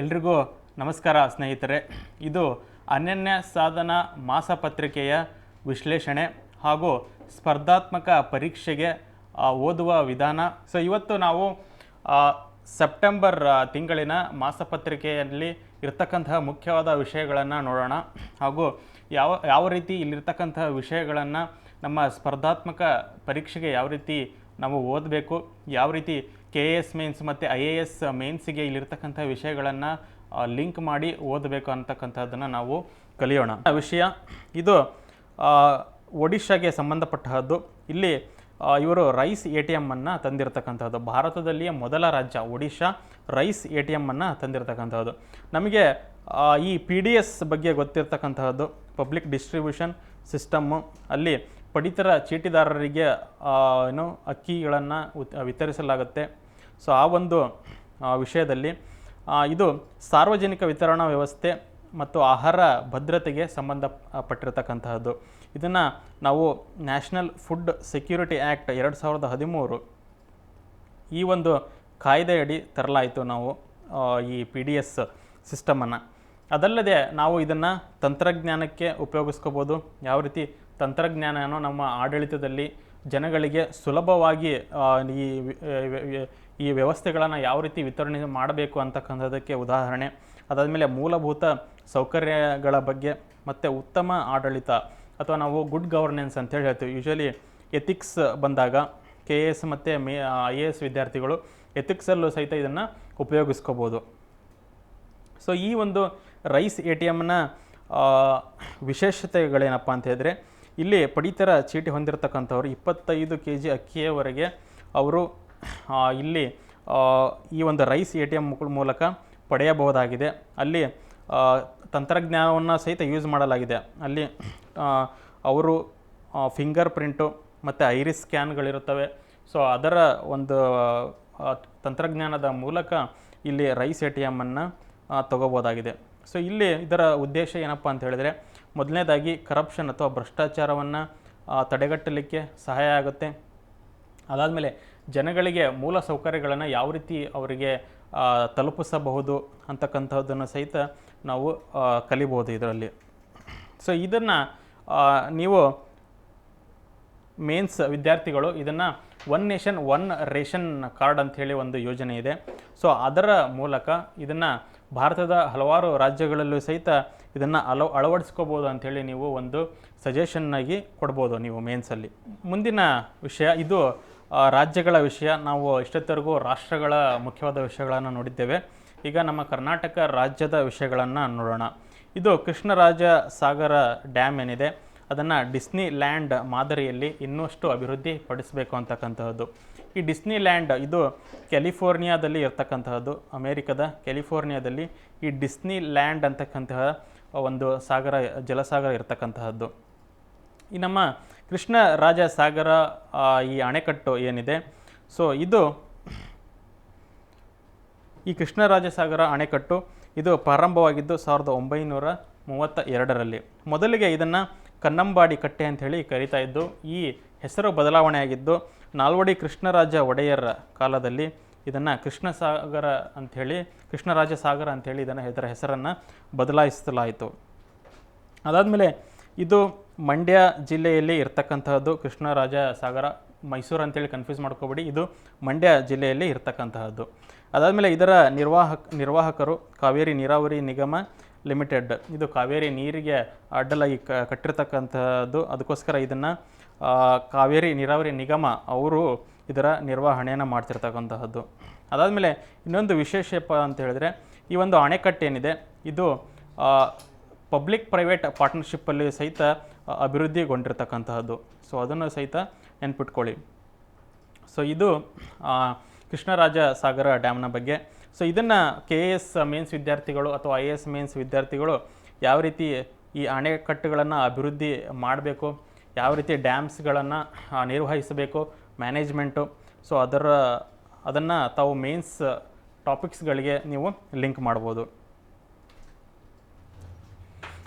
ಎಲ್ರಿಗೂ ನಮಸ್ಕಾರ ಸ್ನೇಹಿತರೆ. ಇದು ಅನನ್ಯ ಸಾಧನ ಮಾಸಪತ್ರಿಕೆಯ ವಿಶ್ಲೇಷಣೆ ಹಾಗೂ ಸ್ಪರ್ಧಾತ್ಮಕ ಪರೀಕ್ಷೆಗೆ ಓದುವ ವಿಧಾನ. ಸೊ ಇವತ್ತು ನಾವು ಸೆಪ್ಟೆಂಬರ್ ತಿಂಗಳಿನ ಮಾಸಪತ್ರಿಕೆಯಲ್ಲಿ ಇರ್ತಕ್ಕಂತಹ ಮುಖ್ಯವಾದ ವಿಷಯಗಳನ್ನು ನೋಡೋಣ. ಹಾಗೂ ಯಾವ ಯಾವ ರೀತಿ ಇಲ್ಲಿರ್ತಕ್ಕಂತಹ ವಿಷಯಗಳನ್ನು ನಮ್ಮ ಸ್ಪರ್ಧಾತ್ಮಕ ಪರೀಕ್ಷೆಗೆ ಯಾವ ರೀತಿ ನಾವು ಓದಬೇಕು, ಯಾವ ರೀತಿ ಕೆ ಎ ಎಸ್ ಮೇನ್ಸ್ ಮತ್ತು ಐ ಎ ಎಸ್ ಮೇನ್ಸಿಗೆ ಇಲ್ಲಿರ್ತಕ್ಕಂಥ ವಿಷಯಗಳನ್ನು ಲಿಂಕ್ ಮಾಡಿ ಓದಬೇಕು ಅಂತಕ್ಕಂಥದ್ದನ್ನು ನಾವು ಕಲಿಯೋಣ. ವಿಷಯ, ಇದು ಒಡಿಶಾಗೆ ಸಂಬಂಧಪಟ್ಟದ್ದು ಇಲ್ಲಿ ಇವರು ರೈಸ್ ಎ ಟಿ ಎಮ್ಮನ್ನು ತಂದಿರತಕ್ಕಂಥದ್ದು ಭಾರತದಲ್ಲಿಯೇ ಮೊದಲ ರಾಜ್ಯ ಒಡಿಶಾ, ರೈಸ್ ಎ ಟಿ ಎಮ್ಮನ್ನು ತಂದಿರತಕ್ಕಂಥದ್ದು ನಮಗೆ ಈ ಪಿ ಡಿ ಎಸ್ ಬಗ್ಗೆ ಗೊತ್ತಿರ್ತಕ್ಕಂತಹದ್ದು, ಪಬ್ಲಿಕ್ ಡಿಸ್ಟ್ರಿಬ್ಯೂಷನ್ ಸಿಸ್ಟಮ್ಮು ಅಲ್ಲಿ ಪಡಿತರ ಚೀಟಿದಾರರಿಗೆ ಏನು, ಅಕ್ಕಿಗಳನ್ನು ವಿತರಿಸಲಾಗುತ್ತೆ. ಸೊ ಆ ಒಂದು ವಿಷಯದಲ್ಲಿ ಇದು ಸಾರ್ವಜನಿಕ ವಿತರಣಾ ವ್ಯವಸ್ಥೆ ಮತ್ತು ಆಹಾರ ಭದ್ರತೆಗೆ ಸಂಬಂಧಪಟ್ಟಿರತಕ್ಕಂತಹದ್ದು. ಇದನ್ನು ನಾವು ನ್ಯಾಷನಲ್ ಫುಡ್ ಸೆಕ್ಯೂರಿಟಿ ಆ್ಯಕ್ಟ್ ಎರಡು ಸಾವಿರದ ಹದಿಮೂರು ಈ ಒಂದು ಕಾಯ್ದೆಯಡಿ ತರಲಾಯಿತು ನಾವು ಈ ಪಿ ಡಿ ಎಸ್ ಸಿಸ್ಟಮನ್ನು. ಅದಲ್ಲದೆ ನಾವು ಇದನ್ನು ತಂತ್ರಜ್ಞಾನಕ್ಕೆ ಉಪಯೋಗಿಸ್ಕೋಬೋದು. ಯಾವ ರೀತಿ ತಂತ್ರಜ್ಞಾನನೋ ನಮ್ಮ ಆಡಳಿತದಲ್ಲಿ ಜನಗಳಿಗೆ ಸುಲಭವಾಗಿ ಈ ಈ ವ್ಯವಸ್ಥೆಗಳನ್ನು ಯಾವ ರೀತಿ ವಿತರಣೆ ಮಾಡಬೇಕು ಅಂತಕ್ಕಂಥದ್ದಕ್ಕೆ ಉದಾಹರಣೆ. ಅದಾದಮೇಲೆ ಮೂಲಭೂತ ಸೌಕರ್ಯಗಳ ಬಗ್ಗೆ ಮತ್ತು ಉತ್ತಮ ಆಡಳಿತ ಅಥವಾ ನಾವು ಗುಡ್ ಗವರ್ನೆನ್ಸ್ ಅಂತೇಳಿ ಹೇಳ್ತೀವಿ. ಯೂಶಲಿ ಎಥಿಕ್ಸ್ ಬಂದಾಗ ಕೆ ಎ ಎಸ್ ಮತ್ತು ಮೇ ಐ ಎ ಎಸ್ ವಿದ್ಯಾರ್ಥಿಗಳು ಎಥಿಕ್ಸಲ್ಲೂ ಸಹಿತ ಇದನ್ನು ಉಪಯೋಗಿಸ್ಕೋಬೋದು. ಸೊ ಈ ಒಂದು ರೈಸ್ ಎ ಟಿ ಎಮ್ನ ವಿಶೇಷತೆಗಳೇನಪ್ಪ ಅಂತ ಹೇಳಿದ್ರೆ ಇಲ್ಲಿ ಪಡಿತರ ಚೀಟಿ ಹೊಂದಿರತಕ್ಕಂಥವ್ರು ಇಪ್ಪತ್ತೈದು ಕೆ ಜಿ ಅಕ್ಕಿಯವರೆಗೆ ಅವರು ಇಲ್ಲಿ ಈ ಒಂದು ರೈಸ್ ಎ ಟಿ ಎಂ ಮೂಲಕ ಪಡೆಯಬಹುದಾಗಿದೆ. ಅಲ್ಲಿ ತಂತ್ರಜ್ಞಾನವನ್ನು ಸಹಿತ ಯೂಸ್ ಮಾಡಲಾಗಿದೆ. ಅಲ್ಲಿ ಅವರು ಫಿಂಗರ್ ಪ್ರಿಂಟು ಮತ್ತು ಐರಿಸ್ ಸ್ಕ್ಯಾನ್ಗಳಿರುತ್ತವೆ ಸೊ ಅದರ ಒಂದು ತಂತ್ರಜ್ಞಾನದ ಮೂಲಕ ಇಲ್ಲಿ ರೈಸ್ ಎ ಟಿ ಎಮ್ಮನ್ನು ತಗೋಬೋದಾಗಿದೆ ಸೊ ಇಲ್ಲಿ ಇದರ ಉದ್ದೇಶ ಏನಪ್ಪ ಅಂತ ಹೇಳಿದರೆ, ಮೊದಲನೇದಾಗಿ ಕರಪ್ಷನ್ ಅಥವಾ ಭ್ರಷ್ಟಾಚಾರವನ್ನು ತಡೆಗಟ್ಟಲಿಕ್ಕೆ ಸಹಾಯ ಆಗುತ್ತೆ. ಅದಾದಮೇಲೆ ಜನಗಳಿಗೆ ಮೂಲ ಸೌಕರ್ಯಗಳನ್ನು ಯಾವ ರೀತಿ ಅವರಿಗೆ ತಲುಪಿಸಬಹುದು ಅಂತಕ್ಕಂಥದ್ದನ್ನು ಸಹಿತ ನಾವು ಕಲಿಬೋದು ಇದರಲ್ಲಿ. ಸೊ ಇದನ್ನು ನೀವು ಮೇನ್ಸ್ ವಿದ್ಯಾರ್ಥಿಗಳು ಇದನ್ನು one nation, one ration card ಅಂಥೇಳಿ ಒಂದು ಯೋಜನೆ ಇದೆ. ಸೊ ಅದರ ಮೂಲಕ ಇದನ್ನು ಭಾರತದ ಹಲವಾರು ರಾಜ್ಯಗಳಲ್ಲೂ ಸಹಿತ ಇದನ್ನು ಅಲವ ಅಳವಡಿಸ್ಕೋಬೋದು ಅಂಥೇಳಿ ನೀವು ಒಂದು ಸಜೆಷನ್ನಾಗಿ ಕೊಡ್ಬೋದು ನೀವು ಮೇನ್ಸಲ್ಲಿ. ಮುಂದಿನ ವಿಷಯ, ಇದು ರಾಜ್ಯಗಳ ವಿಷಯ ನಾವು ಇಷ್ಟೊತ್ತವರೆಗೂ ರಾಷ್ಟ್ರಗಳ ಮುಖ್ಯವಾದ ವಿಷಯಗಳನ್ನು ನೋಡಿದ್ದೇವೆ. ಈಗ ನಮ್ಮ ಕರ್ನಾಟಕ ರಾಜ್ಯದ ವಿಷಯಗಳನ್ನು ನೋಡೋಣ. ಇದು ಕೃಷ್ಣರಾಜ ಸಾಗರ ಡ್ಯಾಮ್ ಏನಿದೆ, ಅದನ್ನು ಡಿಸ್ನಿ ಲ್ಯಾಂಡ್ ಮಾದರಿಯಲ್ಲಿ ಇನ್ನಷ್ಟು ಅಭಿವೃದ್ಧಿ ಪಡಿಸಬೇಕು ಅಂತಕ್ಕಂತಹದ್ದು. ಈ ಡಿಸ್ನಿ ಲ್ಯಾಂಡ್ ಇದು ಕ್ಯಾಲಿಫೋರ್ನಿಯಾದಲ್ಲಿ ಇರ್ತಕ್ಕಂತಹದ್ದು, ಅಮೇರಿಕದ ಕ್ಯಾಲಿಫೋರ್ನಿಯಾದಲ್ಲಿ ಈ ಡಿಸ್ನಿ ಲ್ಯಾಂಡ್ ಅಂತಕ್ಕಂತಹ ಒಂದು ಸಾಗರ, ಜಲಸಾಗರ ಇರ್ತಕ್ಕಂತಹದ್ದು. ಈ ನಮ್ಮ ಕೃಷ್ಣ ರಾಜ ಸಾಗರ ಈ ಅಣೆಕಟ್ಟು ಏನಿದೆ? ಸೊ ಇದು ಈ ಕೃಷ್ಣರಾಜ ಸಾಗರ ಅಣೆಕಟ್ಟು, ಇದು ಪ್ರಾರಂಭವಾಗಿದ್ದು ಸಾವಿರದ ಒಂಬೈನೂರ ಮೂವತ್ತ ಎರಡರಲ್ಲಿ ಮೊದಲಿಗೆ ಇದನ್ನು ಕನ್ನಂಬಾಡಿ ಕಟ್ಟೆ ಅಂತ ಹೇಳಿ ಕರೀತಾ ಇದ್ದು, ಈ ಹೆಸರು ಬದಲಾವಣೆಯಾಗಿದ್ದು, ನಾಲ್ವಡಿ ಕೃಷ್ಣರಾಜ ಒಡೆಯರ ಕಾಲದಲ್ಲಿ ಇದನ್ನು ಕೃಷ್ಣ ಸಾಗರ ಅಂಥೇಳಿ ಕೃಷ್ಣರಾಜ ಸಾಗರ ಅಂಥೇಳಿ ಇದನ್ನು ಇದರ ಹೆಸರನ್ನು ಬದಲಾಯಿಸಲಾಯಿತು. ಅದಾದಮೇಲೆ ಇದು ಮಂಡ್ಯ ಜಿಲ್ಲೆಯಲ್ಲಿ ಇರ್ತಕ್ಕಂತಹದ್ದು ಕೃಷ್ಣರಾಜ ಸಾಗರ ಮೈಸೂರು ಅಂತೇಳಿ ಕನ್ಫ್ಯೂಸ್ ಮಾಡ್ಕೋಬೇಡಿ. ಇದು ಮಂಡ್ಯ ಜಿಲ್ಲೆಯಲ್ಲಿ ಇರ್ತಕ್ಕಂತಹದ್ದು. ಅದಾದಮೇಲೆ ಇದರ ನಿರ್ವಾಹಕ, ನಿರ್ವಾಹಕರು ಕಾವೇರಿ ನೀರಾವರಿ ನಿಗಮ ಲಿಮಿಟೆಡ್. ಇದು ಕಾವೇರಿ ನೀರಿಗೆ ಅಡ್ಡಲಾಗಿ ಕ ಕಟ್ಟಿರ್ತಕ್ಕಂಥದ್ದು ಅದಕ್ಕೋಸ್ಕರ ಇದನ್ನು ಕಾವೇರಿ ನೀರಾವರಿ ನಿಗಮ ಅವರು ಇದರ ನಿರ್ವಹಣೆಯನ್ನು ಮಾಡ್ತಿರ್ತಕ್ಕಂತಹದ್ದು. ಅದಾದಮೇಲೆ ಇನ್ನೊಂದು ವಿಶೇಷಪ್ಪ ಅಂತ ಹೇಳಿದ್ರೆ, ಈ ಒಂದು ಅಣೆಕಟ್ಟೇನಿದೆ ಇದು ಪಬ್ಲಿಕ್ ಪ್ರೈವೇಟ್ ಪಾರ್ಟ್ನರ್ಶಿಪ್ಪಲ್ಲಿ ಸಹಿತ ಅಭಿವೃದ್ಧಿಗೊಂಡಿರ್ತಕ್ಕಂತಹದ್ದು. ಸೊ ಅದನ್ನು ಸಹಿತ ನೆನ್ಪಿಟ್ಕೊಳ್ಳಿ. ಸೊ ಇದು ಕೃಷ್ಣರಾಜ ಸಾಗರ ಡ್ಯಾಮ್ನ ಬಗ್ಗೆ. ಸೊ ಇದನ್ನು ಕೆ ಎ ಎಸ್ ಮೇನ್ಸ್ ವಿದ್ಯಾರ್ಥಿಗಳು ಅಥವಾ ಐ ಎ ಎಸ್ ಮೇನ್ಸ್ ವಿದ್ಯಾರ್ಥಿಗಳು ಯಾವ ರೀತಿ ಈ ಅಣೆಕಟ್ಟುಗಳನ್ನು ಅಭಿವೃದ್ಧಿ ಮಾಡಬೇಕು, ಯಾವ ರೀತಿ ಡ್ಯಾಮ್ಸ್ಗಳನ್ನು ನಿರ್ವಹಿಸಬೇಕು, ಮ್ಯಾನೇಜ್ಮೆಂಟು, ಸೊ, ಅದರ, ಅದನ್ನು ತಾವು ಮೇನ್ಸ್ ಟಾಪಿಕ್ಸ್ಗಳಿಗೆ ನೀವು ಲಿಂಕ್ ಮಾಡ್ಬೋದು.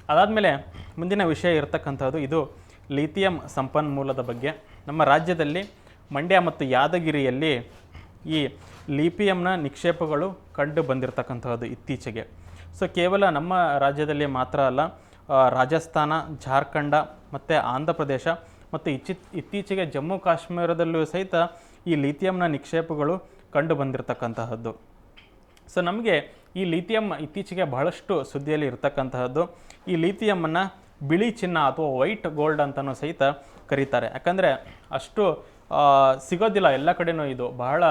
ಅದಾದಮೇಲೆ ಮುಂದಿನ ವಿಷಯ ಇರತಕ್ಕಂಥದ್ದು ಇದು ಲಿಥಿಯಂ ಸಂಪನ್ಮೂಲದ ಬಗ್ಗೆ. ನಮ್ಮ ರಾಜ್ಯದಲ್ಲಿ ಮಂಡ್ಯ ಮತ್ತು ಯಾದಗಿರಿಯಲ್ಲಿ ಈ ಲಿಪಿಯಂನ ನಿಕ್ಷೇಪಗಳು ಕಂಡು ಬಂದಿರತಕ್ಕಂಥದ್ದು ಇತ್ತೀಚೆಗೆ. ಸೊ, ಕೇವಲ ನಮ್ಮ ರಾಜ್ಯದಲ್ಲಿ ಮಾತ್ರ ಅಲ್ಲ ರಾಜಸ್ಥಾನ, ಜಾರ್ಖಂಡ ಮತ್ತು ಆಂಧ್ರ ಪ್ರದೇಶ ಮತ್ತು ಇಚ್ಚಿ ಇತ್ತೀಚೆಗೆ ಜಮ್ಮು ಕಾಶ್ಮೀರದಲ್ಲೂ ಸಹಿತ ಈ ಲಿಥಿಯಂನ ನಿಕ್ಷೇಪಗಳು ಕಂಡು ಬಂದಿರತಕ್ಕಂತಹದ್ದು. ಸೊ, ನಮಗೆ ಈ ಲಿಥಿಯಂ ಇತ್ತೀಚೆಗೆ ಬಹಳಷ್ಟು ಸುದ್ದಿಯಲ್ಲಿ ಇರತಕ್ಕಂತಹದ್ದು. ಈ ಲಿಥಿಯಮನ್ನು ಬಿಳಿ ಚಿನ್ನ ಅಥವಾ ವೈಟ್ ಗೋಲ್ಡ್ ಅಂತಲೂ ಸಹಿತ ಕರೀತಾರೆ. ಯಾಕಂದರೆ ಅಷ್ಟು ಸಿಗೋದಿಲ್ಲ. ಎಲ್ಲ ಕಡೆನೂ ಇದು ಬಹಳ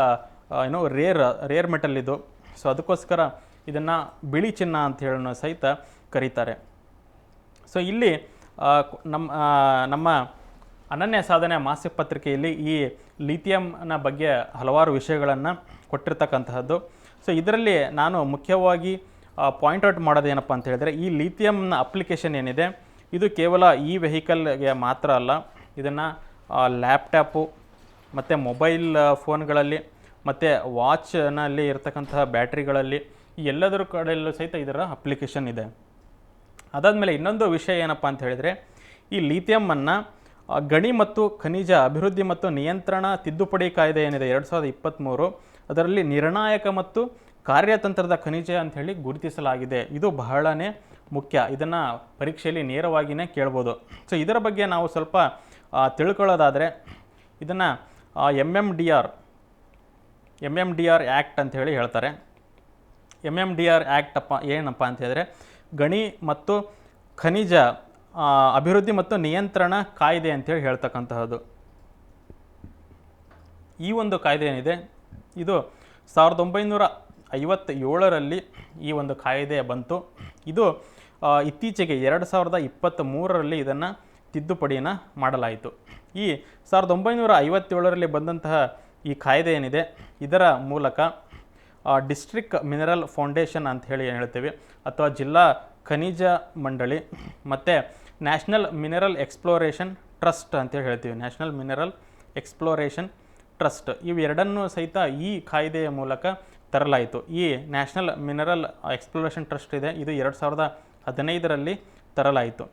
ಏನೋ ರೇರ್ ರೇರ್ ಮೆಟಲ್ ಇದು. ಸೊ ಅದಕ್ಕೋಸ್ಕರ ಇದನ್ನು ಬಿಳಿ ಚಿನ್ನ ಅಂತ ಹೇಳೋ ಸಹಿತ ಕರೀತಾರೆ. ಸೊ ಇಲ್ಲಿ ನಮ್ಮ ನಮ್ಮ ಅನನ್ಯ ಸಾಧನೆ ಮಾಸಿಕ ಪತ್ರಿಕೆಯಲ್ಲಿ ಈ ಲಿಥಿಯಂನ ಬಗ್ಗೆ ಹಲವಾರು ವಿಷಯಗಳನ್ನು ಕೊಟ್ಟಿರ್ತಕ್ಕಂತಹದ್ದು. ಸೊ ಇದರಲ್ಲಿ ನಾನು ಮುಖ್ಯವಾಗಿ ಪಾಯಿಂಟ್ ಔಟ್ ಮಾಡೋದೇನಪ್ಪ ಅಂತ ಹೇಳಿದ್ರೆ ಈ ಲಿಥಿಯಂನ ಅಪ್ಲಿಕೇಶನ್ ಏನಿದೆ ಇದು ಕೇವಲ ಈ ವೆಹಿಕಲ್ಗೆ ಮಾತ್ರ ಅಲ್ಲ, ಇದನ್ನು ಲ್ಯಾಪ್ಟಾಪು, ಮತ್ತು ಮೊಬೈಲ್ ಫೋನ್ಗಳಲ್ಲಿ, ಮತ್ತು ವಾಚ್ನಲ್ಲಿ ಇರತಕ್ಕಂತಹ ಬ್ಯಾಟ್ರಿಗಳಲ್ಲಿ ಎಲ್ಲದರ ಕಡೆಯಲ್ಲೂ ಸಹಿತ ಇದರ ಅಪ್ಲಿಕೇಶನ್ ಇದೆ. ಅದಾದಮೇಲೆ ಇನ್ನೊಂದು ವಿಷಯ ಏನಪ್ಪ ಅಂತ ಹೇಳಿದರೆ, ಈ ಲಿಥಿಯಮ್ಮನ್ನು ಗಣಿ ಮತ್ತು ಖನಿಜ ಅಭಿವೃದ್ಧಿ ಮತ್ತು ನಿಯಂತ್ರಣ ತಿದ್ದುಪಡಿ ಕಾಯ್ದೆ ಏನಿದೆ ಎರಡು ಸಾವಿರದ ಇಪ್ಪತ್ತ್ಮೂರು ಅದರಲ್ಲಿ ನಿರ್ಣಾಯಕ ಮತ್ತು ಕಾರ್ಯತಂತ್ರದ ಖನಿಜ ಅಂತ ಹೇಳಿ ಗುರುತಿಸಲಾಗಿದೆ. ಇದು ಬಹಳನೇ ಮುಖ್ಯ. ಇದನ್ನು ಪರೀಕ್ಷೆಯಲ್ಲಿ ನೇರವಾಗಿಯೇ ಕೇಳ್ಬೋದು. ಸೊ ಇದರ ಬಗ್ಗೆ ನಾವು ಸ್ವಲ್ಪ ತಿಳ್ಕೊಳ್ಳೋದಾದರೆ, ಇದನ್ನು M M D R M M D R act ಅಂತ ಹೇಳಿ ಹೇಳ್ತಾರೆ. M M D R act ಅಪ್ಪ, ಏನಪ್ಪ ಅಂತ ಹೇಳಿದ್ರೆ, ಗಣಿ ಮತ್ತು ಖನಿಜ ಅಭಿವೃದ್ಧಿ ಮತ್ತು ನಿಯಂತ್ರಣ ಕಾಯ್ದೆ ಅಂತೇಳಿ ಹೇಳ್ತಕ್ಕಂತಹದ್ದು. ಈ ಒಂದು ಕಾಯ್ದೆ ಏನಿದೆ, ಇದು ಸಾವಿರದ ಒಂಬೈನೂರ ಐವತ್ತೇಳರಲ್ಲಿ ಈ ಒಂದು ಕಾಯ್ದೆ ಬಂತು. ಇದು ಇತ್ತೀಚೆಗೆ ಎರಡು ಸಾವಿರದ ಇಪ್ಪತ್ತ್ ಮೂರರಲ್ಲಿ ಇದನ್ನು ತಿದ್ದುಪಡಿಯನ್ನು ಮಾಡಲಾಯಿತು. ಈ ಸಾವಿರದ ಒಂಬೈನೂರ ಐವತ್ತೇಳರಲ್ಲಿ ಬಂದಂತಹ ಈ ಕಾಯ್ದೆ ಏನಿದೆ, ಇದರ ಮೂಲಕ ಡಿಸ್ಟ್ರಿಕ್ ಮಿನರಲ್ ಫೌಂಡೇಶನ್ ಅಂತ ಹೇಳಿ ಏನು ಹೇಳ್ತೀವಿ, ಅಥವಾ ಜಿಲ್ಲಾ ಖನಿಜ ಮಂಡಳಿ, ಮತ್ತು ನ್ಯಾಷನಲ್ ಮಿನರಲ್ ಎಕ್ಸ್ಪ್ಲೋರೇಷನ್ ಟ್ರಸ್ಟ್ ಅಂತೇಳಿ ಹೇಳ್ತೀವಿ. ನ್ಯಾಷನಲ್ ಮಿನರಲ್ ಎಕ್ಸ್ಪ್ಲೋರೇಷನ್ ಟ್ರಸ್ಟ್ ಇವೆರಡನ್ನೂ ಸಹಿತ ಈ ಕಾಯ್ದೆಯ ಮೂಲಕ ತರಲಾಯಿತು. ಈ ನ್ಯಾಷನಲ್ ಮಿನರಲ್ ಎಕ್ಸ್ಪ್ಲೋರೇಷನ್ ಟ್ರಸ್ಟ್ ಇದೆ. ಇದು ಎರಡು ಸಾವಿರದ ಹದಿನೈದರಲ್ಲಿ ತರಲಾಯಿತು.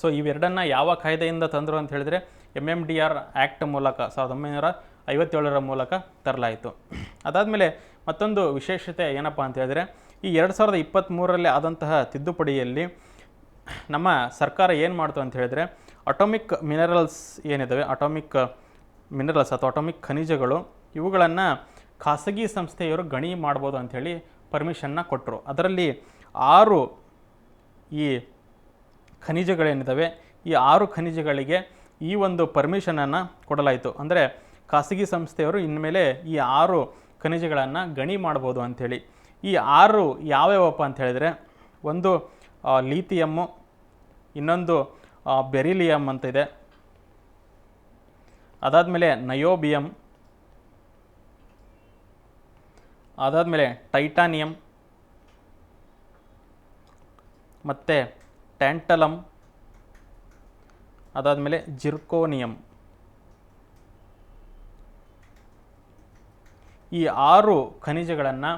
ಸೊ, ಇವೆರಡನ್ನು ಯಾವ ಕಾಯ್ದೆಯಿಂದ ತಂದರು ಅಂತ ಹೇಳಿದರೆ M M D R act ಮೂಲಕ, ಸಾವಿರದ ಒಂಬೈನೂರ ಐವತ್ತೇಳರ ಮೂಲಕ ತರಲಾಯಿತು. ಅದಾದಮೇಲೆ ಮತ್ತೊಂದು ವಿಶೇಷತೆ ಏನಪ್ಪ ಅಂತ ಹೇಳಿದರೆ, ಈ ಎರಡು ಸಾವಿರದ ಇಪ್ಪತ್ತ್ಮೂರರಲ್ಲಿ ಆದಂತಹ ತಿದ್ದುಪಡಿಯಲ್ಲಿ ನಮ್ಮ ಸರ್ಕಾರ ಏನು ಮಾಡ್ತು ಅಂತ ಹೇಳಿದರೆ ಅಟೋಮಿಕ್ ಮಿನರಲ್ಸ್ ಏನಿದ್ದಾವೆ ಅಟೋಮಿಕ್ ಮಿನರಲ್ಸ್ ಅಥವಾ ಅಟೋಮಿಕ್ ಖನಿಜಗಳು, ಇವುಗಳನ್ನು ಖಾಸಗಿ ಸಂಸ್ಥೆಯವರು ಗಣಿ ಮಾಡ್ಬೋದು ಅಂಥೇಳಿ ಪರ್ಮಿಷನ್ನ ಕೊಟ್ಟರು ಅದರಲ್ಲಿ ಆರು ಈ ಖನಿಜಗಳೇನಿದ್ದಾವೆ, ಈ ಆರು ಖನಿಜಗಳಿಗೆ ಈ ಒಂದು ಪರ್ಮಿಷನನ್ನು ಕೊಡಲಾಯಿತು. ಅಂದರೆ ಖಾಸಗಿ ಸಂಸ್ಥೆಯವರು ಇನ್ಮೇಲೆ ಈ ಆರು ಖನಿಜಗಳನ್ನು ಗಣಿ ಮಾಡ್ಬೋದು ಅಂಥೇಳಿ. ಈ ಆರು ಯಾವ್ಯಾವಪ್ಪ ಅಂತ ಹೇಳಿದರೆ, ಒಂದು ಲೀಥಿಯಮ್ಮು ಇನ್ನೊಂದು ಬೆರಿಲಿಯಮ್ ಅಂತ ಇದೆ. ಅದಾದಮೇಲೆ ನಯೋಬಿಯಮ್ ಅದಾದಮೇಲೆ ಟೈಟಾನಿಯಮ್ ಮತ್ತು ಟ್ಯಾಂಟಲಮ್, ಅದಾದಮೇಲೆ ಜಿರ್ಕೋನಿಯಂ. ಈ ಆರು ಖನಿಜಗಳನ್ನು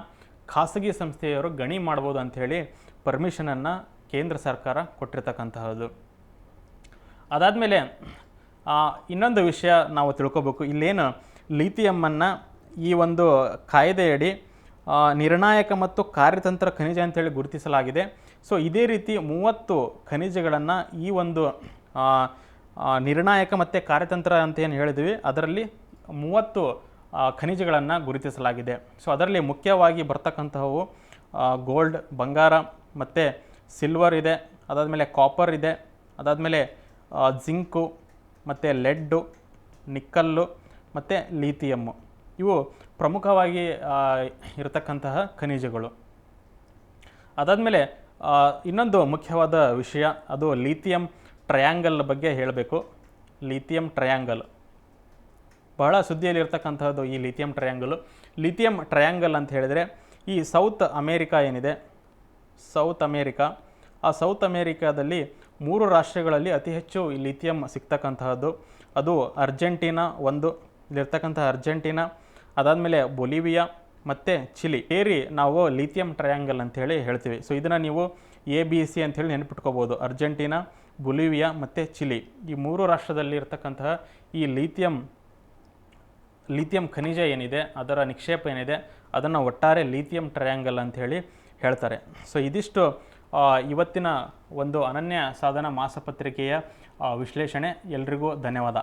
ಖಾಸಗಿ ಸಂಸ್ಥೆಯವರು ಗಣಿ ಮಾಡ್ಬೋದು ಅಂಥೇಳಿ ಪರ್ಮಿಷನನ್ನು ಕೇಂದ್ರ ಸರ್ಕಾರ ಕೊಟ್ಟಿರ್ತಕ್ಕಂತಹದ್ದು. ಅದಾದಮೇಲೆ ಇನ್ನೊಂದು ವಿಷಯ ನಾವು ತಿಳ್ಕೊಬೇಕು. ಇಲ್ಲೇನು, ಲಿಥಿಯಮ್ಮನ್ನು ಈ ಒಂದು ಕಾಯ್ದೆಯಡಿ ನಿರ್ಣಾಯಕ ಮತ್ತು ಕಾರ್ಯತಂತ್ರ ಖನಿಜ ಅಂತೇಳಿ ಗುರುತಿಸಲಾಗಿದೆ. ಸೊ ಇದೇ ರೀತಿ ಮೂವತ್ತು ಖನಿಜಗಳನ್ನು ಈ ಒಂದು ನಿರ್ಣಾಯಕ ಮತ್ತು ಕಾರ್ಯತಂತ್ರ ಅಂತ ಏನು ಹೇಳಿದ್ವಿ, ಅದರಲ್ಲಿ ಮೂವತ್ತು ಖನಿಜಗಳನ್ನು ಗುರುತಿಸಲಾಗಿದೆ. ಸೊ ಅದರಲ್ಲಿ ಮುಖ್ಯವಾಗಿ ಬರ್ತಕ್ಕಂತಹವು ಗೋಲ್ಡ್ ಬಂಗಾರ ಮತ್ತು ಸಿಲ್ವರ್ ಇದೆ, ಅದಾದಮೇಲೆ ಕಾಪರ್ ಇದೆ, ಅದಾದಮೇಲೆ ಜಿಂಕು ಮತ್ತು ಲೆಡ್ಡು ನಿಕ್ಕಲ್ಲು ಮತ್ತು ಲೀಥಿಯಮ್ಮು ಇವು ಪ್ರಮುಖವಾಗಿ ಇರತಕ್ಕಂತಹ ಖನಿಜಗಳು. ಅದಾದಮೇಲೆ ಇನ್ನೊಂದು ಮುಖ್ಯವಾದ ವಿಷಯ, ಅದು ಲಿಥಿಯಂ ಟ್ರಯಾಂಗಲ್ ಬಗ್ಗೆ ಹೇಳಬೇಕು. Lithium triangle. ಬಹಳ ಸುದ್ದಿಯಲ್ಲಿರ್ತಕ್ಕಂಥದ್ದು ಈ ಲಿಥಿಯಂ ಟ್ರಯಾಂಗಲು. ಲಿಥಿಯಂ ಟ್ರಯಾಂಗಲ್ ಅಂತ ಹೇಳಿದರೆ, ಈ ಸೌತ್ ಅಮೇರಿಕಾ ಏನಿದೆ? South America. ಆ ಸೌತ್ ಅಮೇರಿಕಾದಲ್ಲಿ ಮೂರು ರಾಷ್ಟ್ರಗಳಲ್ಲಿ ಅತಿ ಹೆಚ್ಚು ಈ ಲಿಥಿಯಂ ಸಿಗ್ತಕ್ಕಂತಹದ್ದು. ಅದು ಅರ್ಜೆಂಟೀನಾ ಒಂದು ಇಲ್ಲಿರ್ತಕ್ಕಂಥ ಅರ್ಜೆಂಟೀನಾ ಅದಾದಮೇಲೆ ಬೊಲಿವಿಯಾ ಮತ್ತು ಚಿಲಿ ಸೇರಿ ನಾವು ಲಿಥಿಯಂ ಟ್ರಯಾಂಗಲ್ ಅಂತೇಳಿ ಹೇಳ್ತೀವಿ. ಸೊ ಇದನ್ನು ನೀವು ಎ ಬಿ ಸಿ ಅಂತೇಳಿ ನೆನಪಿಟ್ಕೋಬೋದು. ಅರ್ಜೆಂಟೀನಾ, ಬೊಲಿವಿಯಾ ಮತ್ತು ಚಿಲಿ. ಈ ಮೂರು ರಾಷ್ಟ್ರದಲ್ಲಿ ಇರ್ತಕ್ಕಂತಹ ಈ ಲಿಥಿಯಂ ಲಿಥಿಯಂ ಖನಿಜ ಏನಿದೆ, ಅದರ ನಿಕ್ಷೇಪ ಏನಿದೆ, ಅದನ್ನು ಒಟ್ಟಾರೆ ಲಿಥಿಯಂ ಟ್ರಯಾಂಗಲ್ ಅಂಥೇಳಿ ಹೇಳಿ ಹೇಳ್ತಾರೆ. ಸೊ ಇದಿಷ್ಟು ಇವತ್ತಿನ ಒಂದು ಅನನ್ಯ ಸಾಧನ ಮಾಸಪತ್ರಿಕೆಯ ವಿಶ್ಲೇಷಣೆ. ಎಲ್ರಿಗೂ ಧನ್ಯವಾದ.